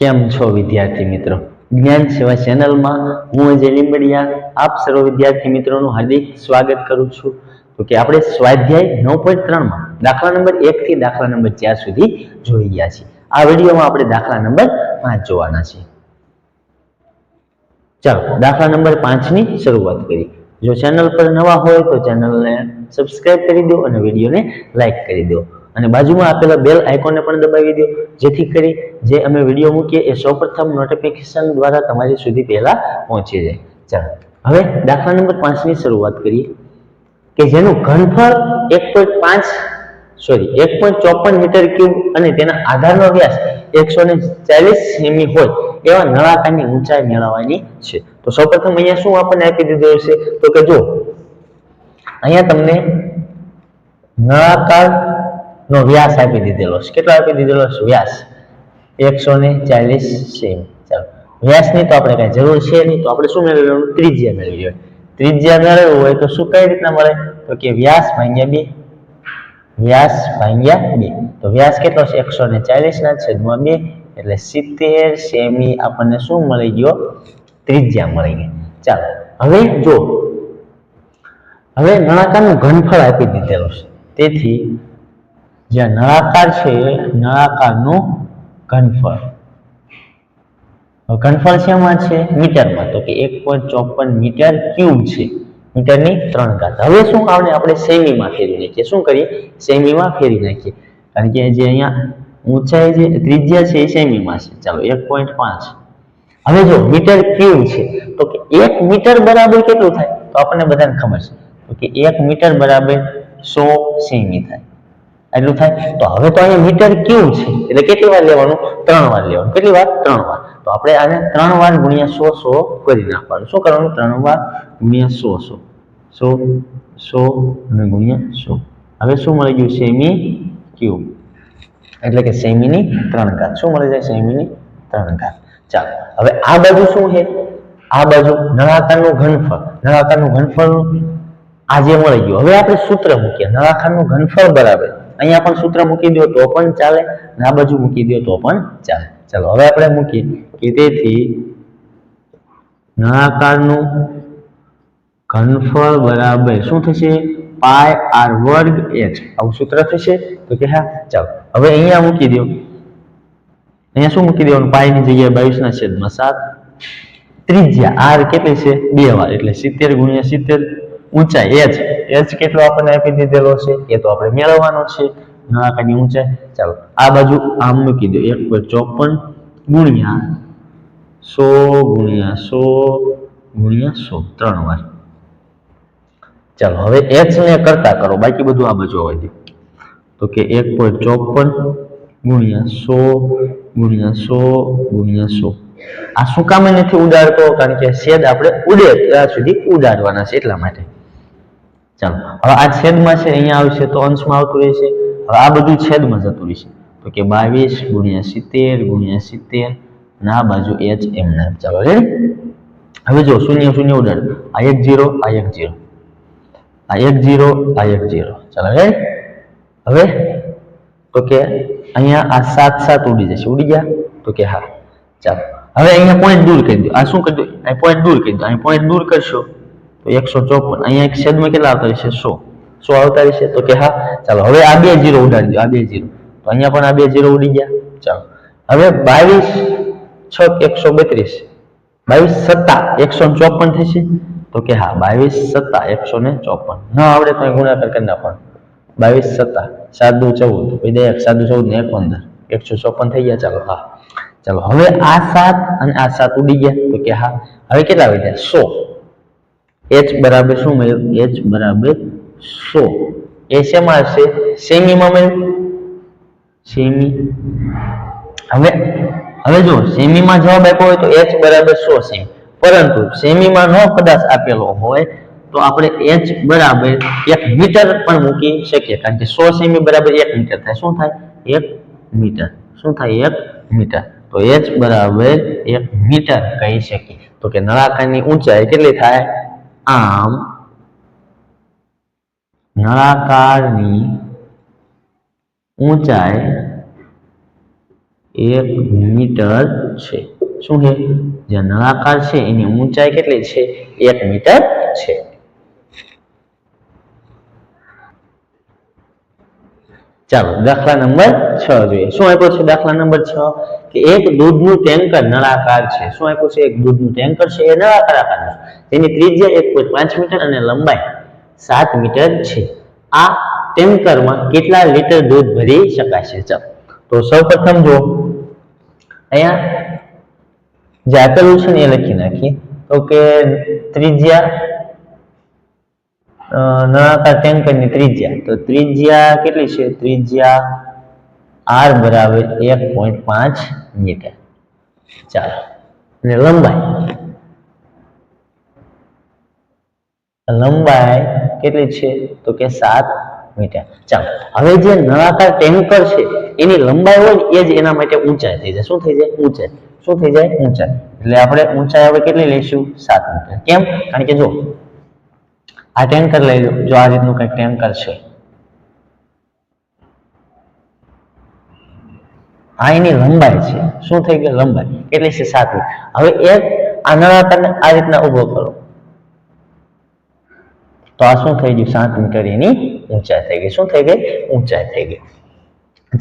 કેમ છો વિદ્યાર્થી મિત્રો? જ્ઞાન સેવા ચેનલમાં હું અજય લીંબડિયા, આપ સર્વ વિદ્યાર્થી મિત્રોનું હાર્દિક સ્વાગત કરું છું. તો કે આપણે સ્વાધ્યાય નવ પોઈન્ટ ત્રણમાં દાખલા નંબર એકથી દાખલા નંબર ચાર સુધી જોઈ ગયા છીએ. આ વિડીયોમાં આપણે દાખલા નંબર પાંચ જોવાના છે ચાલો, દાખલા નંબર પાંચની શરૂઆત કરીએ. જો ચેનલ પર નવા હોય તો ચેનલને સબસ્ક્રાઇબ કરી દો અને વિડીયોને લાઈક કરી દો. અને બાજુમાં આપેલા બેલ આઇકોનને પણ દબાવી દો. જેથી કરી જે અમે વીડિયો મૂકીએ એ સૌપ્રથમ નોટિફિકેશન દ્વારા તમારી સુધી પહેલા પહોંચી જાય. ચાલો, હવે દાખલા નંબર પાંચની શરૂઆત કરીએ. કે જેનું ઘનફળ એક પોઈન્ટ પાંચ સોરી એક પોઈન્ટ ચોપન મીટર ક્યુબ અને તેના આધારનો વ્યાસ એકસો ને ચાલીસ સેમી હોય, એવા નળાકારની ઊંચાઈ મેળવવાની છે. તો સૌપ્રથમ અહીંયા શું આપણને આપી દીધું હશે? તો કે જો, અહીંયા તમને નળાકાર નો વ્યાસ આપી દીધેલો છે. કેટલો આપી દીધેલો છે? વ્યાસ. એકસો ને ચાલીસ સેમી. ચાલો. વ્યાસની તો આપણે કઈ જરૂર છે નહીં, તો આપણે શું મેળવવાનું? ત્રિજ્યા મેળવી હોય ત્રિજ્યા મેળવવું હોય તો શું કઈ રીતના મળે? તો કે વ્યાસ ભાગ્યા બે. વ્યાસ ભાગ્યા બે. તો વ્યાસ કેટલો છે? એકસો ને ચાલીસ ના છેદમાં બે. એટલે સિત્તેર સેમી આપણને શું મળી ગયો? ત્રિજ્યા મળી ગઈ. ચાલો. હવે જો. હવે નળાકારનું ઘનફળ આપી દીધેલું છે. તેથી જ્યાં નળાકાર છે નળાકારનું ઘનફળ. ઘનફળ શેમાં છે? મીટરમાં. તો કે એક પોઈન્ટ ચોપન મીટર ક્યુબ છે. મીટરની ત્રણ ઘાત. હવે શું આવડે આપણે સેમીમાં ફેરવી નાખીએ. શું કરીએ? સેમીમાં ફેરવી નાખીએ. કારણ કે જે અહીંયા ઊંચાઈ જે ત્રિજ્યા છે, એ સેમીમાં છે. ચાલો, એક પોઈન્ટ પાંચ. હવે જો મીટર ક્યુબ છે, તો કે એક મીટર બરાબર કેટલું થાય? તો આપણને બધાને ખબર છે. તો કે એક મીટર બરાબર સો સેમી થાય. એટલું થાય? તો હવે તો અહીંયા મીટર ક્યુબ છે? એટલે કેટલી વાર લેવાનું? ત્રણ વાર લેવાનું. કેટલી વાર? ત્રણ વાર. તો આપણે આને ત્રણ વાર ગુણ્યા સો સો કરી નાખવાનું. શું કરવાનું? ત્રણ વાર ગુણ્યા સો સો. સો સો અને ગુણ્યા સો. હવે શું મળી ગયું? Cm cube. એટલે કે સેમીની ત્રણ ઘાત. શું મળી જાય? સેમીની ત્રણ ઘાત. ચાલો. હવે આ બાજુ શું છે? આ બાજુ નળાકારનું ઘનફળ. નળાકારનું ઘનફળ આજે મળી ગયું. હવે આપણે સૂત્ર મૂકીએ. નળાકારનું ઘનફળ બરાબર. અહીંયા પણ સૂત્ર મૂકી દો તો પણ ચાલે આ બાજુ મૂકી દો તો પણ ચાલે. ચાલો, હવે આપણે મૂકીએ કે તેથી નળાકારનું ઘનફળ બરાબર શું થશે? પાય આર વર્ગ એચ. આવું સૂત્ર થશે? તો કે હા, ચાલો. હવે અહીંયા મૂકી દો અહીંયા શું મૂકી દેવાનું પાયની જગ્યાએ બાવીસ ના છેદમાં સાત. ત્રિજ્યા આર કેટલી છે? બે વાર. એટલે સિત્તેર ગુણ્યા સિત્તેર ઊંચાઈ એચ એચ કેટલો આપણને આપી દીધેલો છે, એ તો આપણે મેળવવાનો છે, નળાકારની ઊંચાઈ. ચાલો, આ બાજુ આમ મૂકી દો, એક પોઈન્ટ ચોપન ગુણ્યા સો ગુણ્યા સો ગુણ્યા સો, ત્રણ વાર. ચાલો, હવે એચ ને કરતા કરો, બાકી બધું આ બાજુ દો. તો કે એક પોઈન્ટ ચોપન ગુણ્યા સો ગુણ્યા સો ગુણ્યા સો. આ શું કામે નથી ઉડાડતો? કારણ કે શેદ આપણે ઉડે, ત્યાં સુધી ઉડાડવાના છે એટલા માટે. ચાલો, હવે આ છેદમાં છે, અહીંયા આવશે તો અંશમાં આવતું રહેશે. હવે આ બધું છેદમાં જતું રહેશે. તો કે બાવીસ ગુણ્યા સિત્તેર ગુણ્યા સિત્તેર ના બાજુ એચ એમ ના. ચાલો રેડી હવે જો, શૂન્ય શૂન્ય ઉડાડ. આ એક જીરો આ એક જીરો આ એક જીરો આ એક જીરો ચાલો રે હવે, તો કે અહીંયા આ સાત સાત ઉડી જશે. ઉડી ગયા? તો કે હા. ચાલો, હવે અહીંયા પોઈન્ટ દૂર કરી દો. આ શું કરી દો? અહીં પોઈન્ટ દૂર કરી દો. અહીં પોઈન્ટ દૂર કરશો. તો એકસો ચોપન. અહીંયા એક છેદમાં કેટલા આવતા રહેશે સો. સો આવતા રહેશે તો કે હા, ચાલો, હવે આ બે જીરો ઉડાડી દો આ બે જીરો. તો અહીંયા પણ આ બે જીરો ઉડી ગયા. ચાલો. હવે બાવીસ છ એકસો બત્રીસ. બાવીસ સત્તા એકસો ચોપન થશે? તો કે હા, બાવીસ સત્તા એકસો ને ચોપન. ન આવડે તો ગુણાકાર કરી નાખવાનો. બાવીસ સત્તા સાત દુ ચૌદ. દે એક સાત દુ ચૌદ ને એક પંદર એકસો ચોપન થઈ ગયા, ચાલો, હા. ચાલો, હવે આ સાત અને આ સાત ઉડી ગયા. તો કે હા, હવે કેટલા વધ્યા? સો. એચ બરાબર શું મળ્યું એચ બરાબર સો એ શેમાં હશે સેમીમાં મળ્યું સેમી હવે હવે જો સેમીમાં જવાબ આપ્યો હોય તો એચ બરાબર સો સેમી પરંતુ સેમીમાં નો કદાચ આપેલો હોય તો આપણે એચ બરાબર એક મીટર પણ મૂકી શકીએ કારણ કે સો સેમી બરાબર એક મીટર થાય શું થાય એક મીટર શું થાય એક મીટર તો એચ બરાબર એક મીટર કહી શકીએ તો કે નળાકારની ઊંચાઈ કેટલી થાય આમ નળાકારની ઊંચાઈ એક મીટર છે. શું છે? જે નળાકાર છે, એની ઊંચાઈ કેટલી છે? એક મીટર છે. ચાલો, દાખલા નંબર છ જોઈએ. શું આપ્યો છે દાખલા નંબર છ? કે એક દૂધનું ટેન્કર નળાકાર છે. શું આપ્યું છે? એક દૂધનું ટેન્કર છે. એ નળાકાર આકારનું તેની ત્રિજ્યા એક પોઈન્ટ પાંચ મીટર અને લંબાઈ સાત મીટર છે. આ ટેન્કરમાં કેટલા લીટર દૂધ ભરી શકાય છે ચાલો, તો સૌપ્રથમ જો અહીંયા જે આપેલું છે ને એ લખી નાખીએ. તો કે ત્રિજ્યા નળાકાર ટેન્કરની ત્રિજ્યા. તો ત્રિજ્યા કેટલી છે? ત્રિજ્યા આર બરાબર એક પોઈન્ટ પાંચ મીટર. ચાલો. અને લંબાઈ? લંબાઈ કેટલી છે? તો કે સાત મીટર. ચાલો. હવે જે નળાકાર ટેન્કર છે, એની લંબાઈ હોય એ જ એના માટે ઊંચાઈ થઈ જાય. શું થઈ જાય? ઊંચાઈ. શું થઈ જાય? ઊંચાઈ. એટલે આપણે ઊંચાઈ હવે કેટલી લઈશું? સાત મીટર. કેમ? કારણ કે જો આ ટેન્કર લઈ લો, જો આ રીતનું કંઈક ટેન્કર છે. આ એની લંબાઈ છે. શું થઈ ગયું લંબાઈ. એટલે છે? સાત મીટર. હવે એક આ નળાકારને આ રીતના ઊભો કરો. તો આ શું થઈ ગયું? સાત મીટર એની ઊંચાઈ થઈ ગઈ. શું થઈ ગઈ? ઊંચાઈ થઈ ગઈ.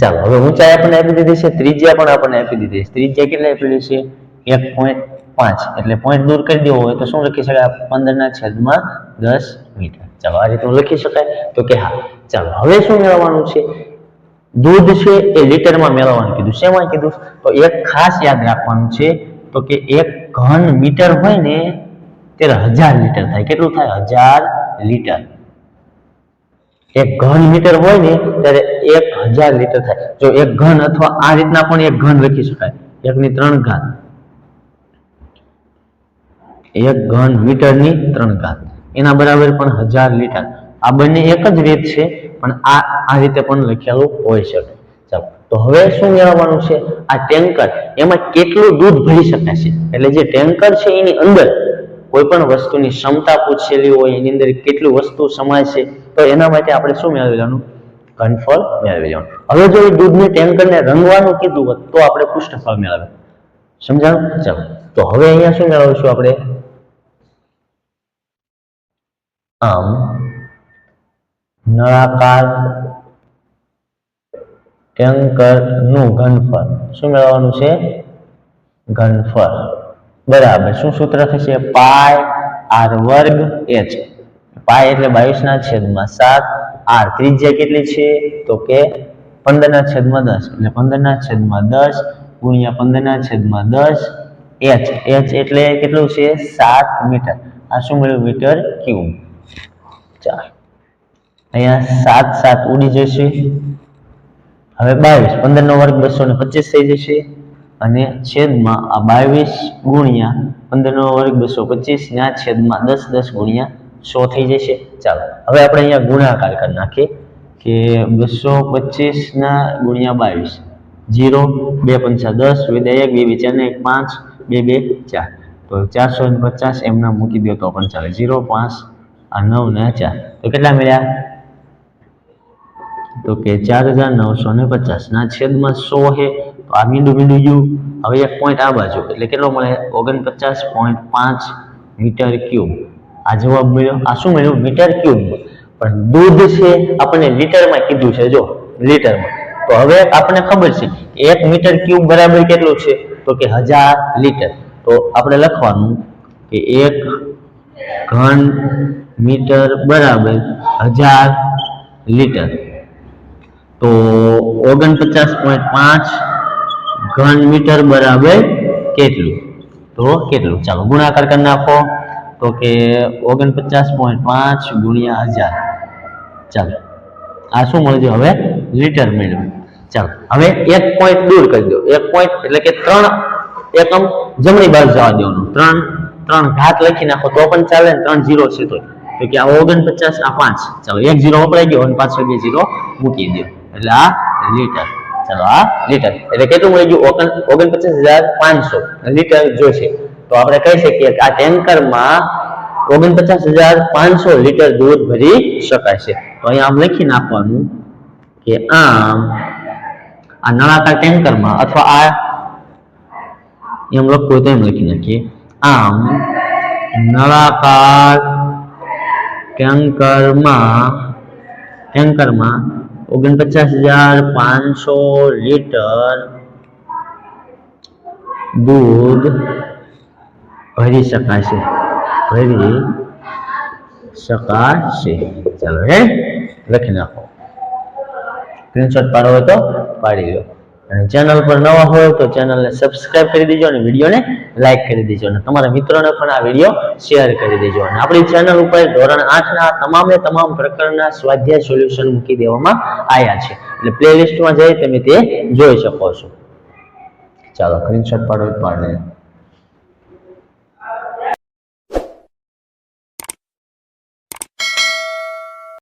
ચાલો, હવે ઊંચાઈ આપણને આપી દીધી છે. ત્રિજ્યા પણ આપણને આપી દીધી છે. ત્રિજ્યા કેટલી આપેલી છે? એક પોઈન્ટ પાંચ. એટલે પોઈન્ટ દૂર કરી દેવો હોય તો શું લખી શકાય? પંદરના છેદમાં દસ મીટર. ચાલો, આ રીતનું લખી શકાય. તો કે હા, ચાલો, હવે શું મેળવવાનું છે? દૂધ છે એ લીટરમાં મેળવવાનું. કીધું, શેમાં કીધું? તો એક ખાસ યાદ રાખવાનું છે, તો કે એક ઘન મીટર હોય ને, ત્યારે હજાર લીટર થાય. કેટલું થાય? હજાર લીટર. એક ઘન મીટર હોય ને, ત્યારે એક હજાર લીટર થાય. જો એક ઘન અથવા આ રીતના પણ એક ઘન લખી શકાય. એક ની ત્રણ ઘાત. એક ઘન મીટરની ત્રણ ઘાત. એના બરાબર પણ હજાર લીટર. આ બંને એક જ રીત છે, પણ આ આ રીતે પણ લખેલું હોઈ શકે. ચાલો, તો હવે શું મેળવવાનું છે? આ ટેન્કર, એમાં કેટલું દૂધ ભરી શકાય છે? એટલે જે ટેન્કર છે એની અંદર કોઈ પણ વસ્તુની ક્ષમતા પૂછેલી હોય, એની અંદર કેટલી વસ્તુ સમાય છે, તો એના માટે આપણે શું મેળવી લેવાનું? કન્ફર્મ મેળવી લેવાનું. હવે જો એ દૂધને ટેન્કરને રંગવાનું કીધું હોત, તો આપણે પુષ્ટફળ મેળવે સમજાણું? ચાલો, તો હવે અહીંયા શું મેળવીશું આપણે? આમ નળાકાર ટેન્કરનું ઘનફળ. શું મેળવવાનું છે? ઘનફળ. બરાબર. શું સૂત્ર થશે? પાય આર વર્ગ એચ. પાય એટલે બાવીસ ના છેદમાં સાત. આર ત્રિજ્યા કેટલી છે? તો કે પંદર ના છેદમાં દસ. એટલે પંદર ના છેદમાં દસ ગુણ્યા પંદર ના છેદમાં દસ એચ. એચ એટલે કેટલું છે? સાત મીટર. આ શું મળ્યું મીટર ક્યુબ. ચાલો અહીંયા સાત સાત ઉડી જશે. હવે બાવીસ પંદર નો વર્ગ બસો ને પચીસ થઈ જશે. અને છેદમાં આ બાવીસ ગુણ્યા પંદર નો વર્ગ બસો પચીસ, ના છેદમાં દસ દસ ગુણ્યા સો થઈ જશે. ચાલો, હવે આપણે અહીંયા ગુણાકાર કરી નાખીએ કે બસો પચીસ ના ગુણ્યા બાવીસ. જીરો, બે પંચા દસ એક, બે બે ચાર, ને એક પાંચ, બે બે ચાર. તો ચારસો પચાસ એમના મૂકી દો તો પણ ચાલે. જીરો, પાંચ આ નવ ને ચાર. તો કેટલા મળ્યા? તો કે ચાર હજાર નવસો ને પચાસ. ના, છેદમાં સો છે તો આ મીંડું મીંડું ગયું. હવે એક પોઈન્ટ આ બાજુ. એટલે કેટલો મળે? ઓગણપચાસ પોઈન્ટ પાંચ મીટર ક્યુબ. આ જવાબ મળ્યો. આ શું મળ્યું? Metre cube. પણ દૂધ છે, આપણને લીટરમાં કીધું છે. જો, લીટરમાં. તો હવે આપણને ખબર છે એક મીટર ક્યુબ બરાબર કેટલું છે? તો કે હજાર લીટર. તો આપણે લખવાનું કે એક ઘન મીટર બરાબર હજાર લીટર. તો ઓગણપચાસ પોઈન્ટ પાંચ ઘન મીટર બરાબર કેટલું? તો કેટલું? ચાલો ગુણાકાર કરી નાખો. તો કે ઓગણપચાસ પોઈન્ટ પાંચ ગુણ્યા હજાર. ચાલો. આ શું મળજો હવે? લીટર મેળવ્યું ચાલો. હવે એક પોઈન્ટ દૂર કરી દો. એક પોઈન્ટ એટલે કે ત્રણ એકમ જમણી બાજુ જવા દેવાનું. ત્રણ ત્રણ ઘાત લખી નાખો તો પણ ચાલે ત્રણ જીરો છે તો કે આ ઓગણપચાસ, આ પાંચ. ચાલો, એક જીરો વપરાઈ ગયો અને પાછળ બે જીરો મૂકી દો એટલે આ લીટર. ચાલો, આ લીટર. એટલે કેટલું મળી ગયું? ઓગણ, ઓગણપચાસ હજાર પાંચસો. લીટર જોશે. તો આપણે કહી શકીએ કે આ ટેન્કરમાં ઓગણપચાસ હજાર પાંચસો લીટર દૂધ ભરી શકાય છે તો અહીંયા આમ લખી નાખવાનું કે આમ આ નળાકાર ટેન્કરમાં અથવા આ એમ લખવું તો એમ લખી નાખીએ. આમ નળાકાર ટેન્કરમાં ટેન્કરમાં ઓગણપચાસ હજાર પાંચસો લીટર દૂધ ભરી શકાશે ભરી શકાશે ચાલો હે લખી નાખો સ્ક્રીનશોટ પાડવો હોય તો પાડી લો અને ચેનલ પર નવા હોય તો ચેનલને સબસ્ક્રાઇબ કરી દેજો અને વિડીયોને લાઈક કરી દેજો અને તમારા મિત્રોને પણ આ વીડિયો શેર કરી દેજો. અને આપણી ચેનલ ઉપર ધોરણ આઠના તમામે તમામ પ્રકારના સ્વાધ્યાય સોલ્યુશન મૂકી દેવામાં આવ્યા છે. એટલે પ્લેલિસ્ટમાં જઈ તમે તે જોઈ શકો છો. ચાલો સ્ક્રીનશોટ પાડો, પાડી. લો